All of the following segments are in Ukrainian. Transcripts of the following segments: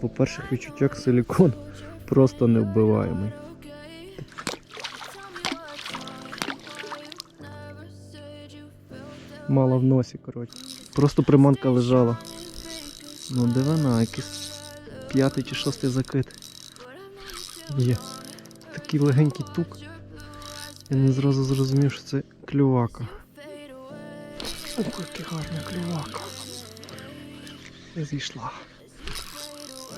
по перших відчуттях силікон просто невбиваємий. Мала в носі, коротше. Просто приманка лежала. Ну, де вона? Якийсь п'ятий чи шостий закид. Є. Такий легенький тук. Я не зразу зрозумів, що це клювака. Ох, який гарна клювака. Зійшла.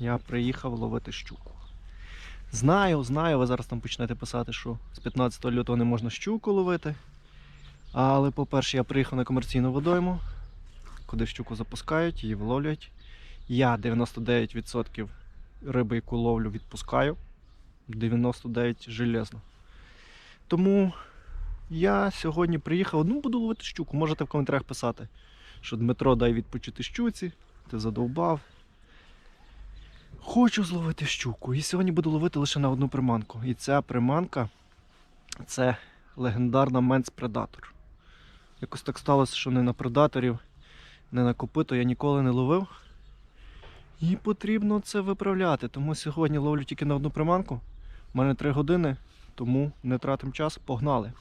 я приїхав ловити щуку. Знаю, знаю, ви зараз там почнете писати, що з 15 лютого не можна щуку ловити. Але, по-перше, я приїхав на комерційну водойму, куди щуку запускають, її виловлюють. Я 99% риби, яку ловлю, відпускаю. 99 железно. Тому я сьогодні приїхав, ну буду ловити щуку. Можете в коментарях писати, що Дмитро дай відпочити щуці, ти задовбав. Хочу зловити щуку. І сьогодні буду ловити лише на одну приманку. І ця приманка це легендарна Менс Предатор. Якось так сталося, що не на предаторів, не на копито я ніколи не ловив. І потрібно це виправляти. Тому сьогодні ловлю тільки на одну приманку. У мене 3 години, тому не тратимо час, погнали.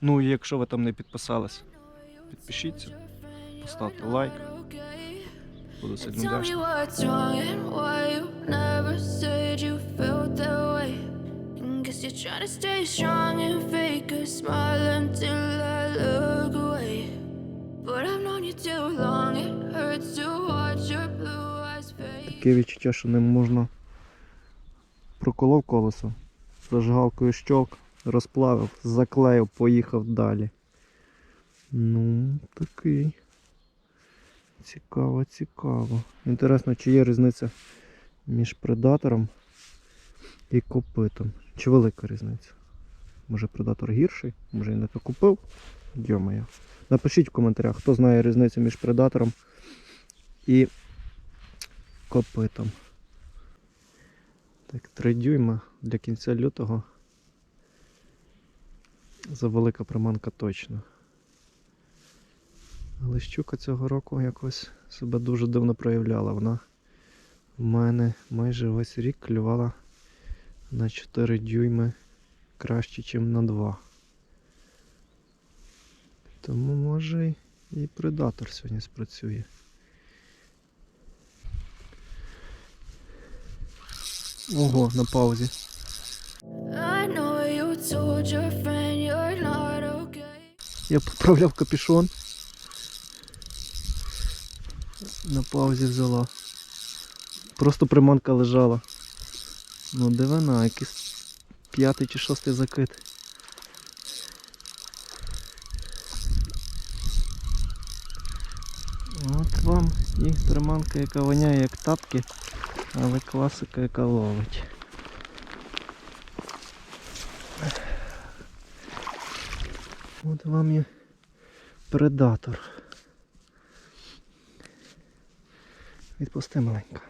Ну і якщо ви там не підписались, підпишіться, поставте лайк. Буду сильно Tell me вдячний. what's wrong and why you never said you felt that way. And guess you're trying to stay strong and fake a smile until I look away. But I've known you too long, it hurts to watch your blue eyes fade. Таке відчуття, що ним можна проколов колесо, зажигалкою щолк, розплавив, заклеїв, поїхав далі. Ну, такий. Цікаво, цікаво. Інтересно, чи є різниця між предатором і копитом. Чи велика різниця? Може предатор гірший, може я не то купив? Йомаю. Напишіть в коментарях, хто знає різницю між предатором і копитом. Так, 3 дюйма для кінця лютого. За велика приманка точно. Але щука цього року якось себе дуже дивно проявляла. Вона в мене майже весь рік клювала на 4 дюйми краще, ніж на 2. Тому може і предатор сьогодні спрацює. Ого, на паузі. Я поправляв капюшон. На паузі взяла. Просто приманка лежала. Ну де вона? Якийсь п'ятий чи шостий закид. От вам і приманка, яка воняє як тапки, але класика, яка ловить. От вам і предатор. Відпусти маленька.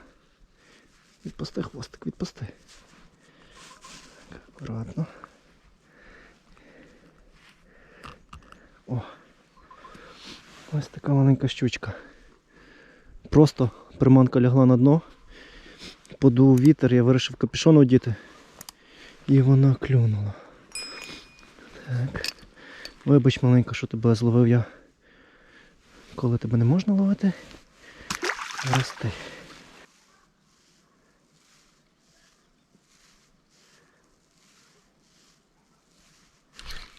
Відпусти хвостик, відпусти. Так, акуратно. О. Ось така маленька щучка. Просто приманка лягла на дно. Подув вітер, я вирішив капюшон одіти. І вона клюнула. Так. Вибач, маленька, що тебе зловив я. Коли тебе не можна ловити, рости.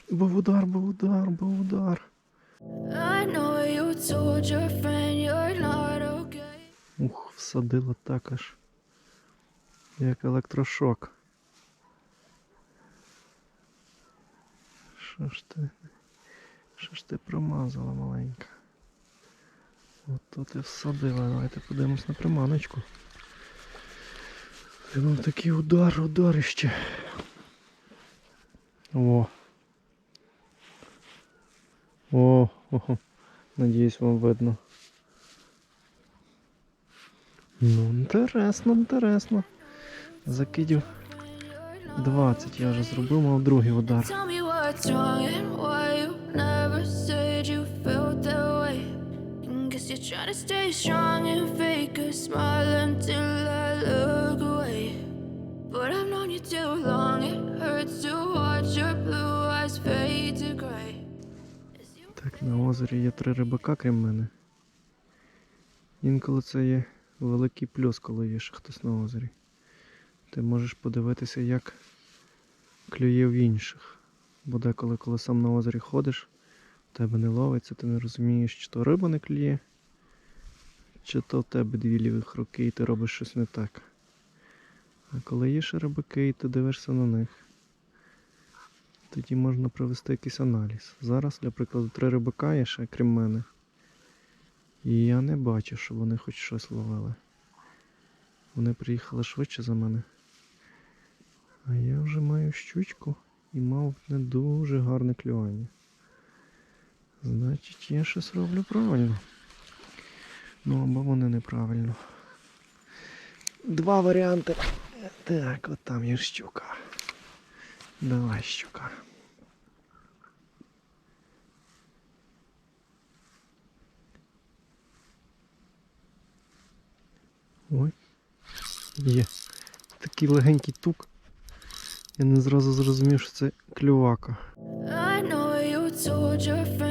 Був удар, був удар, був удар. Ух, всадило так аж. Як електрошок. Що ж ти? Що ж ти промазала маленька? От тут і всадила. Давайте подивимось на приманочку. Ну такий удар, ударище. О. О, ого. Надіюсь, вам видно. Ну, інтересно, інтересно. Закидів 20 я вже зробив, мав другий удар. You're trying to stay strong and fake a smile until I look away. But I've known you too long, it hurts to watch your blue eyes fade to gray. Так, на озері є три рибака, крім мене. Інколи це є великий плюс, коли є хтось на озері. Ти можеш подивитися, як клює в інших. Бо деколи, коли сам на озері ходиш, тебе не ловиться, ти не розумієш, чи то риба не клює, чи то в тебе дві лівих руки і ти робиш щось не так. А коли є ще рибаки і ти дивишся на них, тоді можна провести якийсь аналіз. Зараз, для прикладу, три рибака є ще, крім мене. І я не бачу, що вони хоч щось ловили. Вони приїхали швидше за мене. А я вже маю щучку і мав не дуже гарне клювання. Значить, я щось роблю правильно. Ну або вони неправильно. Два варіанти. Так, от там є щука. Давай, щука. Ой. Є. Такий легенький тук. Я не зразу зрозумів, що це клювака. I know you told your friend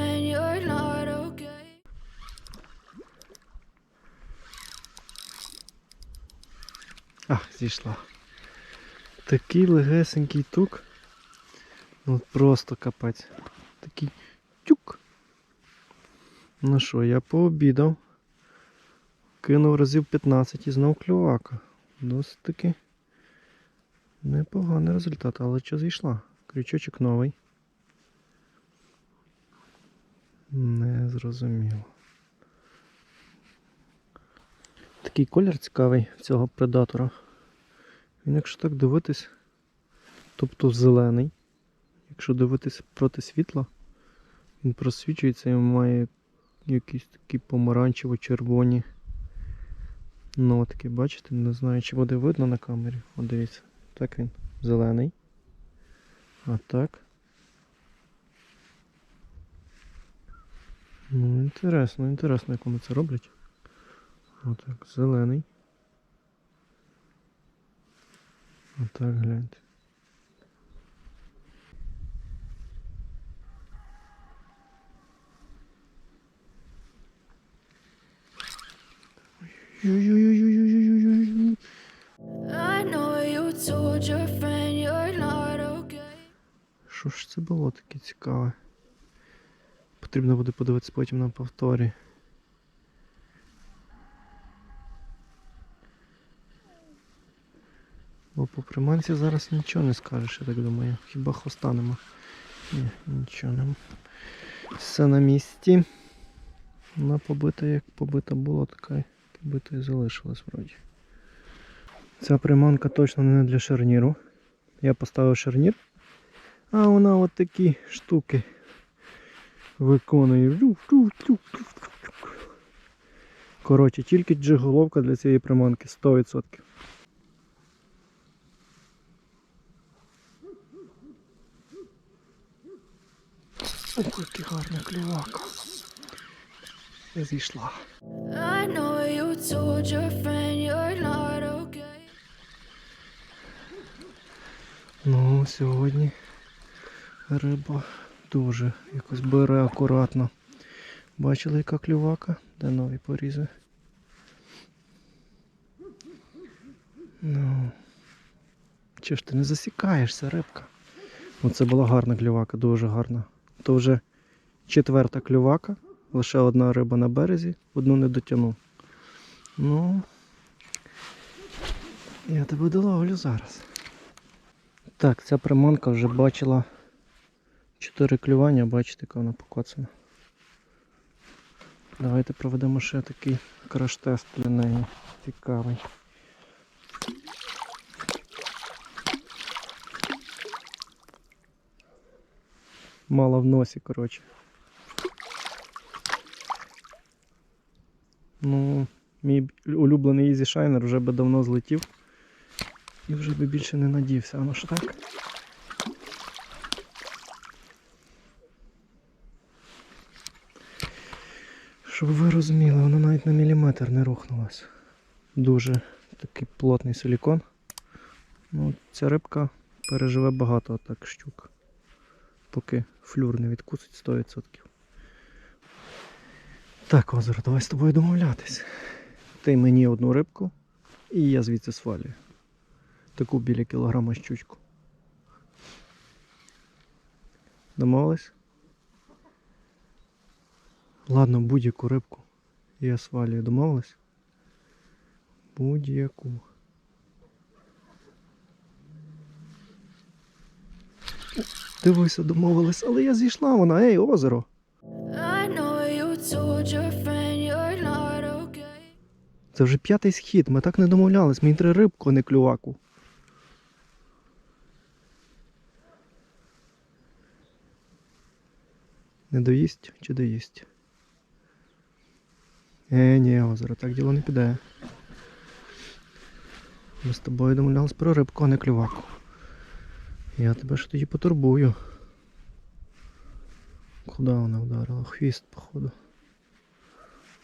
А, зійшла. Такий легесенький тук. Ну просто капець. Такий тюк. Ну що, я пообідав. Кинув разів 15 і знов клювака. Досить таки непоганий результат, але що зійшла? Крючочок новий. Не зрозуміло. Такий колір цікавий цього предатора. Він, якщо так дивитись, тобто зелений. Якщо дивитись проти світла, він просвічується і має якісь такі помаранчево-червоні нотки. Бачите? Не знаю, чи буде видно на камері. От дивіться. Так він зелений. А так. Ну, інтересно, інтересно, як вони це роблять. Отак, зелений. Отак гляньте. Що ж це було таке цікаве? Потрібно буде подивитися потім на повторі. По приманці зараз нічого не скажеш, я так думаю. Хіба хвоста нема? Ні, нічого нема. Все на місці. Вона побита, як побита була, така побита і залишилась вроді. Ця приманка точно не для шарніру. Я поставив шарнір. А вона от такі штуки виконує. Коротше, тільки джиголовка для цієї приманки 100%. Ох, який гарна клювака. Зійшла. Ну, сьогодні риба дуже якось бере акуратно. Бачили, яка клювака? Де нові порізи? Ну. Чи ж ти не засікаєшся, рибка? Оце була гарна клювака, дуже гарна. То вже четверта клювака, лише одна риба на березі, одну не дотягнув. Ну, я тебе доловлю зараз. Так, ця приманка вже бачила 4 клювання, бачите, яка вона покоцана. Давайте проведемо ще такий краш-тест для неї. Цікавий. Мала в носі, коротше. Ну, мій улюблений Easy Shiner вже би давно злетів. І вже би більше не надівся. А ну так? Щоб ви розуміли, вона навіть на міліметр не рухнулась. Дуже такий плотний силікон. Ну, ця рибка переживе багато так щук. Поки флюр не відкусить 100%. Так, озеро, давай з тобою домовлятись. Ти мені одну рибку, і я звідси свалюю. Таку біля кілограма щучку. Домовились? Ладно, будь-яку рибку. Я свалюю. Домовились? Будь-яку. Дивися, домовились, але я зійшла вона, ей, озеро. Це вже п'ятий схід, ми так не домовлялись, мені треба рибку, а не клюваку. Не доїсть чи доїсть? Е, ні, озеро, так діло не піде. Ми з тобою домовлялись про рибку, а не клюваку. Я тебе ж тоді потурбую. Куди вона вдарила? Хвіст, походу.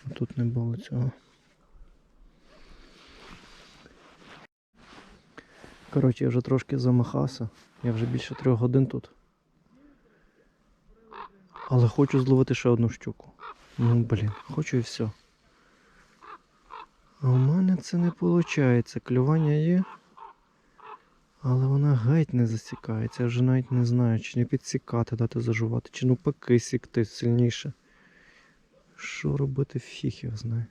А тут не було цього. Коротше, я вже трошки замахався. Я вже більше трьох годин тут. Але хочу зловити ще одну щуку. Ну, блін, хочу і все. А у мене це не виходить. Клювання є. Але вона геть не засікається. Я вже навіть не знаю, чи не підсікати, дати зажувати, чи навпаки сікти сильніше. Що робити фіг його знає.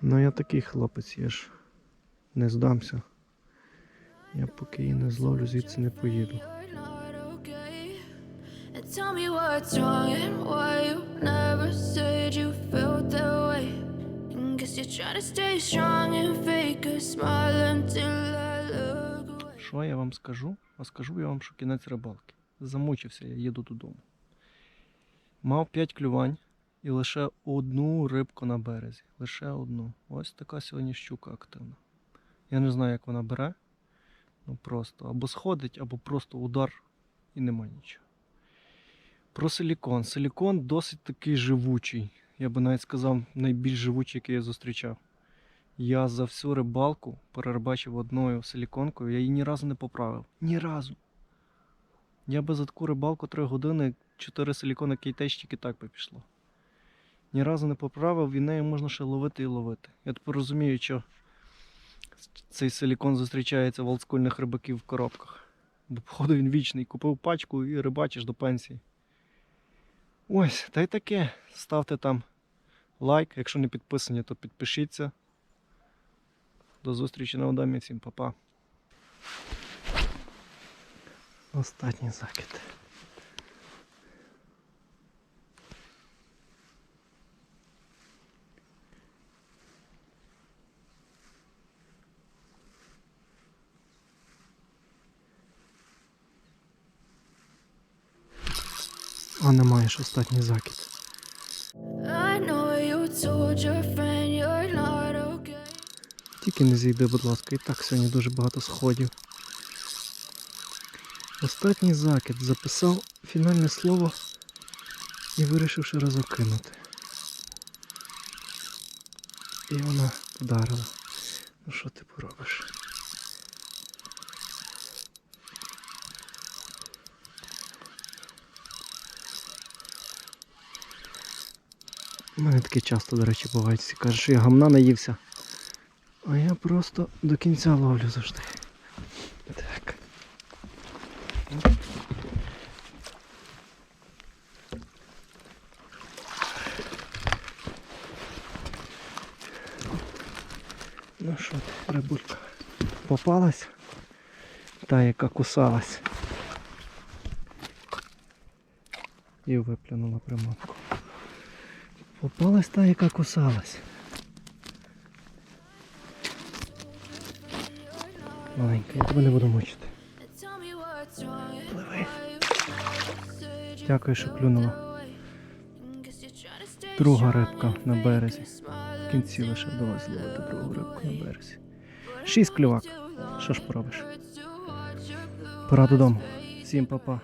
Ну я такий хлопець, я ж не здамся. Я поки її не зловлю, звідси не поїду. Tell me what's wrong and why you never said you felt that way. Що я вам скажу? А скажу я вам, що кінець рибалки. Замучився, я їду додому. Мав 5 клювань і лише одну рибку на березі. Лише одну. Ось така сьогодні щука активна. Я не знаю, як вона бере. Ну просто або сходить, або просто удар і нема нічого. Про силікон. Силікон досить такий живучий. Я би навіть сказав, найбільш живучий, який я зустрічав. Я за всю рибалку перерибачив одною силіконкою, я її ні разу не поправив. Ні разу. Я би за таку рибалку 3 години 4 силікони кейтеч тільки так би пішло. Ні разу не поправив, і нею можна ще ловити і ловити. Я тепер розумію, що цей силікон зустрічається в олдскульних рибаків в коробках. Бо, походу, він вічний. Купив пачку і рибачиш до пенсії. Ось, та й таке. Ставте там лайк. Якщо не підписані, то підпишіться. До зустрічі на Одамі. Всім па-па. Останній закид. А не маєш останній закид. Тільки не зійди, будь ласка, і так сьогодні дуже багато сходів. Останній закид записав фінальне слово і вирішив ще разок кинути. І вона вдарила. Ну що ти поробиш? У мене таке часто, до речі, буває. Кажуть, що я гамна наївся. А я просто до кінця ловлю завжди. Так. Ну що рибулька? Попалась? Та, яка кусалась. І виплюнула приманку. Попалась та, яка кусалась. Маленька, я тебе не буду Пливи. Дякую, що клюнула. Друга рибка на березі. В кінці лише вдалося зловити другу рибку на березі. Шість клювак. Що ж поробиш? Пора додому. Всім па-па.